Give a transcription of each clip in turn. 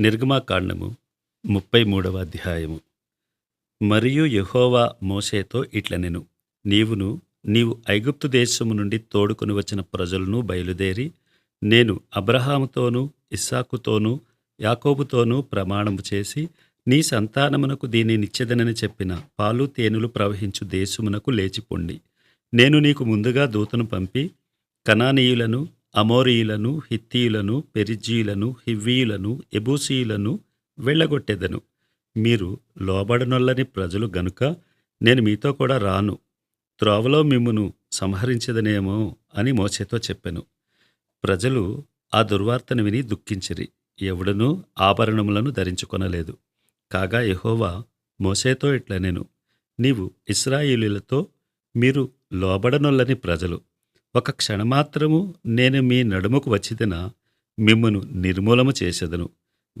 నిర్గమాకాండము ముప్పై మూడవ అధ్యాయము. మరియు యహోవా మోషేతో ఇట్లనెను నీవును నీవు ఐగుప్తు దేశము నుండి తోడుకొని వచ్చిన ప్రజలను బయలుదేరి నేను అబ్రహాముతోనూ ఇస్సాకుతోనూ యాకోబుతోనూ ప్రమాణము చేసి నీ సంతానమునకు దీని నిచ్చెదనని చెప్పిన పాలు తేనెలు ప్రవహించు దేశమునకు లేచిపోండి. నేను నీకు ముందుగా దూతను పంపి కణానీయులను అమోరీలను హిత్తీయులను పెరిజీలను హివ్వీలను ఎబూసీయులను వెళ్ళగొట్టేదను. మీరు లోబడనొల్లని ప్రజలు గనుక నేను మీతో కూడా రాను. త్రోవలో మిమ్మును సంహరించదనేమో అని మోసేతో చెప్పెను. ప్రజలు ఆ దుర్వార్తను విని దుఃఖించిరి. ఎవడునూ ఆభరణములను ధరించుకొనలేదు. కాగా ఎహోవా మోసేతో ఇట్లనెను నీవు ఇస్రాయిలీలతో మీరు లోబడనొల్లని ప్రజలు. ఒక క్షణమాత్రము నేను మీ నడుముకు వచ్చిదిన మిమ్మను నిర్మూలము చేసేదను.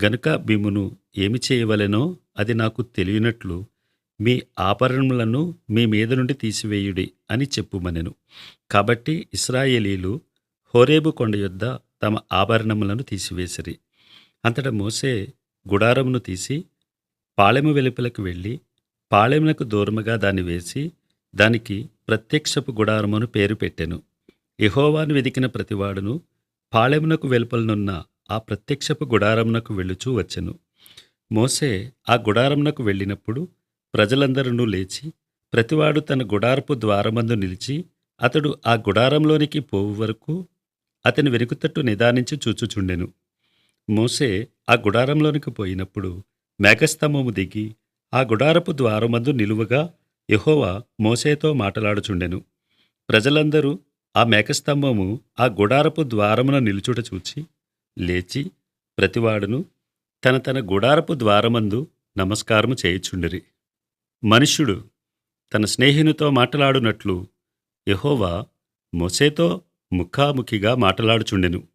గనుక మిమ్మును ఏమి చేయవలెనో అది నాకు తెలియనట్లు మీ ఆభరణములను మీ మీద నుండి తీసివేయుడి అని చెప్పుమనెను. కాబట్టి ఇస్రాయేలీలు హోరేబు కొండ యొద్ద తమ ఆభరణములను తీసివేసిరి. అంతట మోసే గుడారమును తీసి పాళెము వెలుపలకు వెళ్ళి పాళెమునకు దూరముగా దాన్ని వేసి దానికి ప్రత్యక్షపు గుడారమును పేరు పెట్టెను. యెహోవాను వెదికిన ప్రతివాడును పాళెమునకు వెలుపలనున్న ఆ ప్రత్యక్షపు గుడారమునకు వెళ్ళుచూ వచ్చెను. మోసే ఆ గుడారమునకు వెళ్ళినప్పుడు ప్రజలందరూ లేచి ప్రతివాడు తన గుడారపు ద్వారమందు నిలిచి అతడు ఆ గుడారంలోనికి పోవు వరకు అతని వెనుకుతట్టు నిదానించి చూచుచుండెను. మోసే ఆ గుడారంలోనికి పోయినప్పుడు మేఘస్తంభము దిగి ఆ గుడారపు ద్వారమందు నిలువగా యహోవా మోసేతో మాటలాడుచుండెను. ప్రజలందరూ ఆ మేకస్తంభము ఆ గుడారపు ద్వారమున నిలుచుట చూచి లేచి ప్రతివాడును తన తన గుడారపు ద్వారమందు నమస్కారము చేయుచుండిరి. మనుష్యుడు తన స్నేహితునితో మాట్లాడునట్లు యహోవా మోసేతో ముఖాముఖిగా మాట్లాడుచుండెను.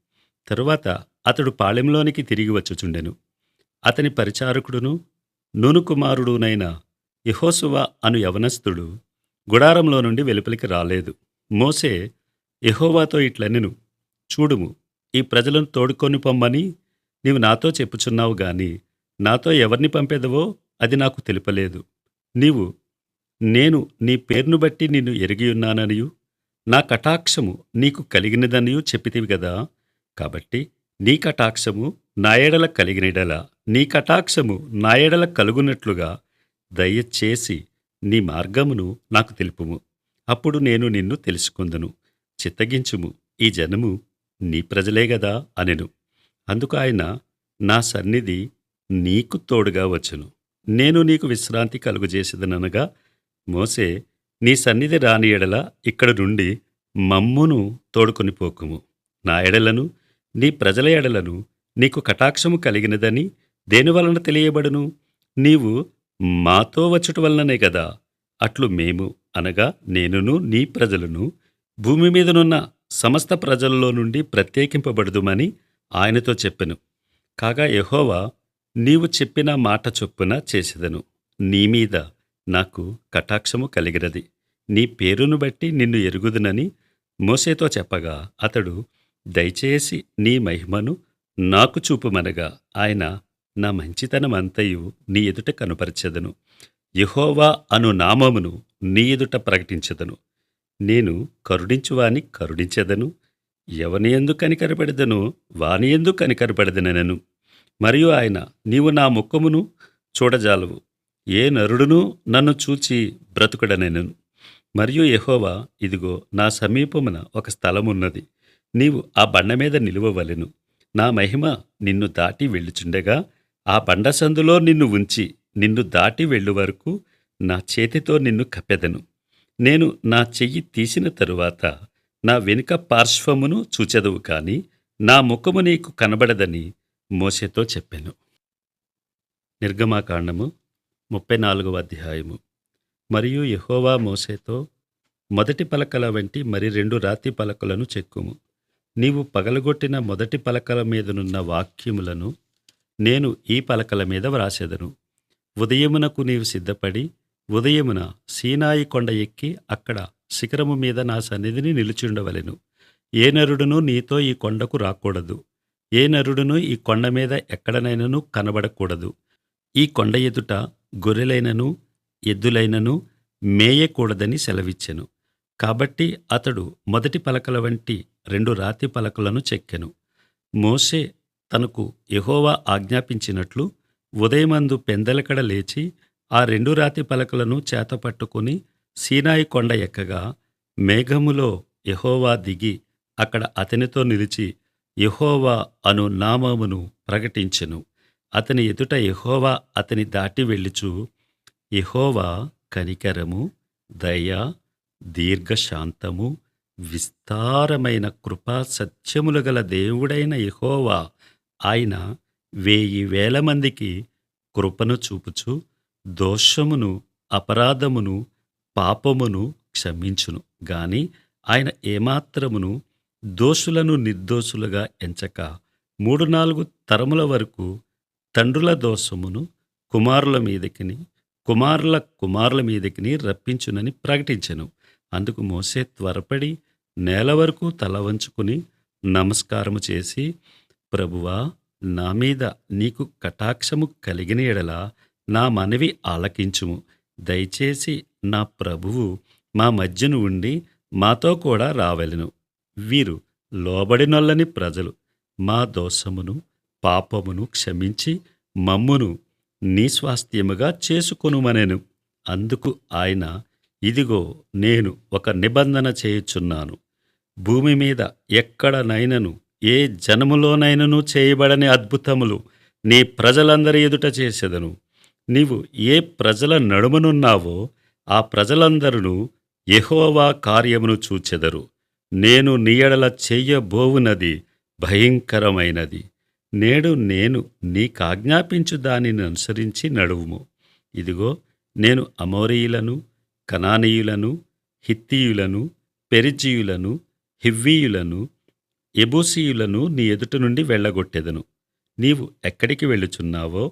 తరువాత అతడు పాళెంలోనికి తిరిగి వచ్చుచుండెను. అతని పరిచారకుడును నూను కుమారుడునైన యహోసువ అను యవనస్తుడు గుడారంలో నుండి వెలుపలికి రాలేదు. మోసే ఎహోవాతో ఇట్లనెను. చూడుము ఈ ప్రజలను తోడుకొని పొమ్మని నీవు నాతో చెప్పుచున్నావు గాని నాతో ఎవరిని పంపేదవో అది నాకు తెలుపలేదు. నీవు నేను నీ పేరును బట్టి నిన్ను ఎరిగియున్నాననియు నా కటాక్షము నీకు కలిగినదనియు చెప్పితివి గదా? కాబట్టి నీ కటాక్షము నా ఎడల కలిగినడల నీ కటాక్షము నా ఎడల కలుగునట్లుగా దయచేసి నీ మార్గమును నాకు తెలుపుము. అప్పుడు నేను నిన్ను తెలుసుకుందును. చిత్తగించుము. ఈ జనము నీ ప్రజలే గదా అనెను. అందుకు ఆయన నా సన్నిధి నీకు తోడుగా వచ్చును. నేను నీకు విశ్రాంతి కలుగజేసేదనగా మోసే నీ సన్నిధి రాని ఎడల ఇక్కడ నుండి మమ్మును తోడుకొని పోకుము. నా ఎడలను నీ ప్రజల ఎడలను నీకు కటాక్షము కలిగినదని దేనివలన తెలియబడును? నీవు మాతో వచ్చుట వలననే కదా అట్లు మేము అనగా నేనును నీ ప్రజలను భూమి మీదనున్న సమస్త ప్రజల్లో నుండి ప్రత్యేకింపబడుదుమని ఆయనతో చెప్పెను. కాగా యహోవా నీవు చెప్పిన మాట చొప్పున చేసేదను. నీ మీద నాకు కటాక్షము కలిగినది. నీ పేరును బట్టి నిన్ను ఎరుగుదునని మోసేతో చెప్పగా అతడు దయచేసి నీ మహిమను నాకు చూపుమనగా ఆయన నా మంచితనమంతయు నీ ఎదుట కనుపరచెదను. యహోవా అను నామమును నీ ఎదుట ప్రకటించెదను. నేను కరుణించువాని కరుణించెదను ఎవని ఎందు కనికరపెడదను వాని ఎందు కనికరపెడదనెనను. మరియు ఆయన నీవు నా ముఖమును చూడజాలవు ఏ నరుడును నన్ను చూచి బ్రతుకుడనెనను. మరియు యహోవా ఇదిగో నా సమీపమున ఒక స్థలమున్నది నీవు ఆ బండ మీద నిలువవలెను. నా మహిమ నిన్ను దాటి వెళ్ళుచుండగా ఆ బండ సందులో నిన్ను ఉంచి నిన్ను దాటి వెళ్ళు వరకు నా చేతితో నిన్ను కప్పెదను. నేను నా చెయ్యి తీసిన తరువాత నా వెనుక పార్శ్వమును చూచెదవు కాని నా ముఖము నీకు కనబడదని మోసెతో చెప్పాను. నిర్గమాకాండము ముప్పై నాలుగవ అధ్యాయము. మరియు యహోవా మోసేతో మొదటి పలకల వంటి మరి రెండు రాతి పలకలను చెక్కుము. నీవు పగలగొట్టిన మొదటి పలకల మీదనున్న వాక్యములను నేను ఈ పలకల మీద వ్రాసెదను. ఉదయమునకు నీవు సిద్ధపడి ఉదయమున సీనాయి కొండ ఎక్కి అక్కడ శిఖరము మీద నా సన్నిధిని నిలిచిండవలెను. ఏ నరుడును నీతో ఈ కొండకు రాకూడదు. ఏ నరుడును ఈ కొండ మీద ఎక్కడనైనను కనబడకూడదు. ఈ కొండ ఎదుట గొర్రెలైనను ఎద్దులైనను మేయకూడదని సెలవిచ్చెను. కాబట్టి అతడు మొదటి పలకల వంటి రెండు రాతి పలకలను చెక్కెను. మోసే తనకు ఎహోవా ఆజ్ఞాపించినట్లు ఉదయమందు పెందలకడ లేచి ఆ రెండు రాతి పలకలను చేతపట్టుకుని సీనాయి కొండ ఎక్కగా మేఘములో యహోవా దిగి అక్కడ అతనితో నిలిచి యహోవా అను నామమును ప్రకటించెను. అతని ఎదుట యహోవా అతని దాటి వెళ్ళిచు యహోవా కనికరము దయ దీర్ఘశాంతము విస్తారమైన కృపా సత్యములు గల దేవుడైన యహోవా. ఆయన వేయి వేల మందికి కృపను చూపుచు దోషమును అపరాధమును పాపమును క్షమించును. గాని ఆయన ఏమాత్రమును దోషులను నిర్దోషులుగా ఎంచక. మూడు నాలుగు తరముల వరకు తండ్రుల దోషమును కుమారుల మీదకిని కుమారుల కుమారుల మీదకిని రప్పించునని ప్రకటించెను. అందుకు మోసే త్వరపడి నేల వరకు తల వంచుకుని నమస్కారము చేసి ప్రభువా నా మీద నీకు కటాక్షము కలిగిన ఎడలా నా మనవి ఆలకించుము. దయచేసి నా ప్రభువు మా మధ్యను ఉండి మాతో కూడా రావెలను. వీరు లోబడినొల్లని ప్రజలు. మా దోషమును పాపమును క్షమించి మమ్మును నీ స్వాస్థ్యముగా చేసుకొనుమనెను. అందుకు ఆయన ఇదిగో నేను ఒక నిబంధన చేయుచున్నాను. భూమి మీద ఎక్కడనైనను ఏ జనములోనైనను చేయబడని అద్భుతములు నీ ప్రజలందరి ఎదుట చేసేదను. నీవు ఏ ప్రజల నడుమనున్నావో ఆ ప్రజలందరూ యహోవా కార్యమును చూచెదరు. నేను నీయడల చెయ్యబోవునది భయంకరమైనది. నేడు నేను నీకాజ్ఞాపించు దానిని అనుసరించి నడువుము. ఇదిగో నేను అమోరీయులను కనానీయులను హిత్తీయులను పెరిజీయులను హివ్వీయులను ఎబూసీయులను నీ ఎదుట నుండి వెళ్ళగొట్టెదను. నీవు ఎక్కడికి వెళ్ళుచున్నావో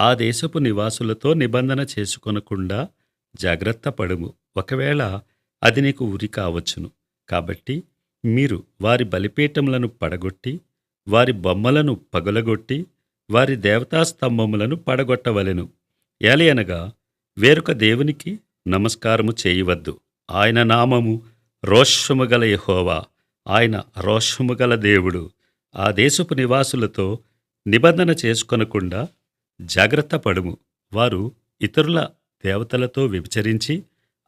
ఆ దేశపు నివాసులతో నిబంధన చేసుకొనకుండా జాగ్రత్త పడుము. ఒకవేళ అది నీకు ఉరి కావచ్చును. కాబట్టి మీరు వారి బలిపీఠములను పడగొట్టి వారి బొమ్మలను పగులగొట్టి వారి దేవతాస్తంభములను పడగొట్టవలెను. ఏలయనగా వేరొక దేవునికి నమస్కారము చేయవద్దు. ఆయన నామము రోషము గల ఆయన రోషము గల దేవుడు. ఆ దేశపు నివాసులతో నిబంధన చేసుకొనకుండా జాగ్రత్త పడుము. వారు ఇతరుల దేవతలతో వ్యభిచరించి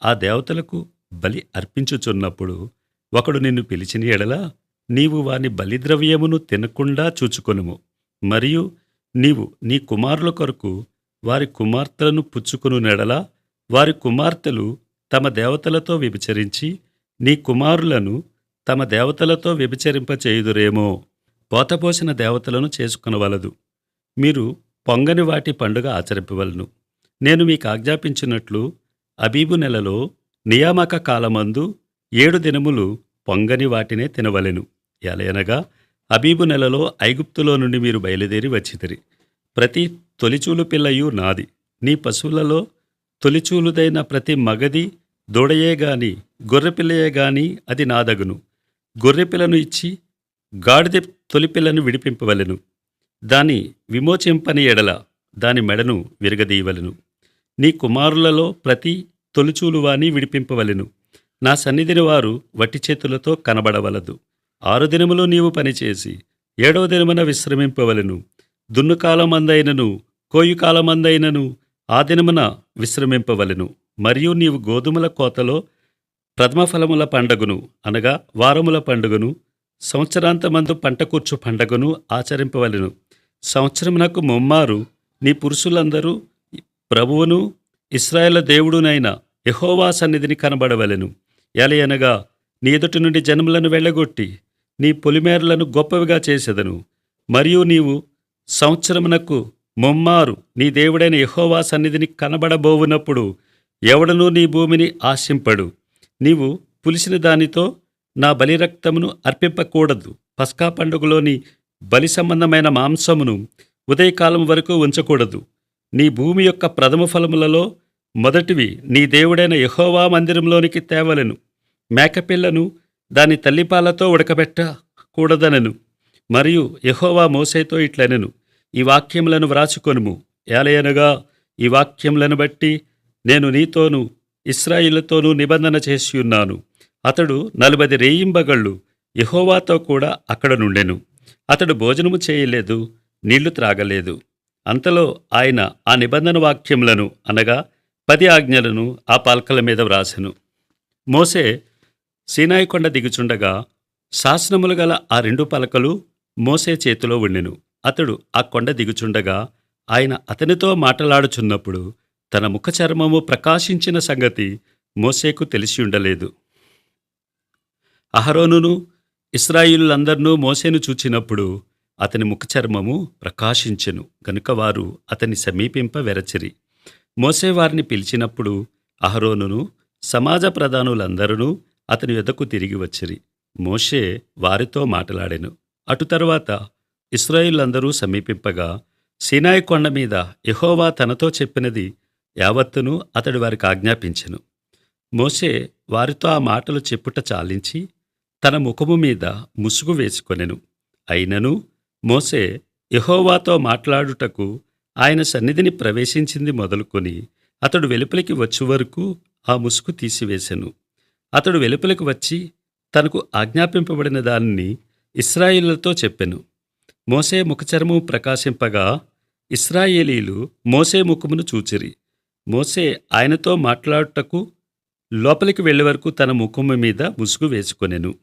ఆ దేవతలకు బలి అర్పించుచున్నప్పుడు ఒకడు నిన్ను పిలిచిన ఎడలా నీవు వాని బలిద్రవ్యమును తినకుండా చూచుకొనుము. మరియు నీవు నీ కుమారుల కొరకు వారి కుమార్తెలను పుచ్చుకును నెడలా వారి కుమార్తెలు తమ దేవతలతో వ్యభిచరించి నీ కుమారులను తమ దేవతలతో వ్యభిచరింపచేయుదురేమో. పోతపోసిన దేవతలను చేసుకొనవలదు. మీరు పొంగని వాటి పండుగ ఆచరింపవలను. నేను మీకు ఆజ్ఞాపించినట్లు అబీబు నెలలో నియామక కాలమందు ఏడు దినములు పొంగని వాటినే తినవలెను. ఎలయనగా అబీబు నెలలో ఐగుప్తులో నుండి మీరు బయలుదేరి వచ్చితిరి. ప్రతి తొలిచూలు పిల్లయు నాది. నీ పశువులలో తొలిచూలుదైన ప్రతి మగది దూడయే గాని గొర్రెపిల్లయే గాని అది నాదగును. గొర్రెపిల్లను ఇచ్చి గాడిద తొలిపిల్లను విడిపింపవలెను. దాని విమోచింపని ఎడల దాని మెడను విరగదీయవలెను. నీ కుమారులలో ప్రతి తొలిచూలు వాని విడిపింపవలెను. నా సన్నిధిని వారు వట్టి చేతులతో కనబడవలదు. ఆరు దినములు నీవు పనిచేసి ఏడవ దినమున విశ్రమింపవలెను. దున్నుకాలమందైనను కోయుకాలమందైనను ఆ దినమున విశ్రమింపవలెను. మరియు నీవు గోధుమల కోతలో ప్రథమఫలముల పండగను అనగా వారముల పండుగను సంవత్సరాంతమందు పంట కూర్చు పండగను ఆచరింపవలెను. సంవత్సరమునకు ముమ్మారు నీ పురుషులందరూ ప్రభువును ఇస్రాయేల దేవుడునైన యహోవా సన్నిధిని కనబడవలెను. ఎలయనగా నీ ఎదుటి నుండి జనములను వెళ్ళగొట్టి నీ పొలిమేరలను గొప్పవిగా చేసెదను. మరియు నీవు సంవత్సరమునకు ముమ్మారు నీ దేవుడైన యహోవా సన్నిధిని కనబడబోవునప్పుడు ఎవడనూ నీ భూమిని ఆశింపడు. నీవు పులిసిన దానితో నా బలిరక్తమును అర్పింపకూడదు. పస్కా పండుగలోని బలి సంబంధమైన మాంసమును ఉదయకాలం వరకు ఉంచకూడదు. నీ భూమి యొక్క ప్రథమ ఫలములలో మొదటివి నీ దేవుడైన యహోవా మందిరంలోనికి తేవలెను. మేకపిల్లను దాని తల్లిపాలతో ఉడకబెట్టకూడదనను. మరియు యహోవా మోసేతో ఇట్లనెను. ఈ వాక్యములను వ్రాసుకొనుము. ఏలయనగా ఈ వాక్యములను బట్టి నేను నీతోనూ ఇస్రాయిలతోనూ నిబంధన చేసి ఉన్నాను అతడు నలుబది రేయింబగళ్ళు యహోవాతో కూడా అక్కడ నుండెను. అతడు భోజనము చేయలేదు నీళ్ళు త్రాగలేదు. అంతలో ఆయన ఆ నిబంధన వాక్యములను అనగా పది ఆజ్ఞలను ఆ పలకల మీద వ్రాసెను. మోసే సీనాయికొండ దిగుచుండగా శాసనములు గల ఆ రెండు పలకలు మోసే చేతిలో ఉండెను అతడు ఆ కొండ దిగుచుండగా ఆయన అతనితో మాటలాడుచున్నప్పుడు తన ముఖ చర్మము ప్రకాశించిన సంగతి మోసేకు తెలిసి ఉండలేదు. అహరోనును ఇస్రాయిలులందరినూ మోసేను చూచినప్పుడు అతని ముఖచర్మము ప్రకాశించెను. గనుక వారు అతని సమీపింప వెరచిరి. మోసే వారిని పిలిచినప్పుడు అహరోనును సమాజ ప్రధానులందరూ అతని యొద్దకు తిరిగి వచ్చిరి. మోషే వారితో మాట్లాడెను. అటు తరువాత ఇస్రాయిలందరూ సమీపింపగా సీనాయి కొండ మీద యహోవా తనతో చెప్పినది యావత్తును అతడు వారికి ఆజ్ఞాపించెను. మోషే వారితో ఆ మాటలు చెప్పుట చాలించి తన ముఖము మీద ముసుగు వేసుకొనెను. అయినను మోసే యహోవాతో మాట్లాడుటకు ఆయన సన్నిధిని ప్రవేశించింది మొదలుకొని అతడు వెలుపలికి వచ్చే వరకు ఆ ముసుగు తీసివేశెను అతడు వెలుపలికి వచ్చి తనకు ఆజ్ఞాపింపబడిన దానిని ఇస్రాయిలతో చెప్పెను. మోసే ముఖచర్మము ప్రకాశింపగా ఇస్రాయేలీలు మోసే ముఖమును చూచిరి. మోసే ఆయనతో మాట్లాడుటకు లోపలికి వెళ్ళే వరకు తన ముఖము మీద ముసుగు వేసుకొనెను.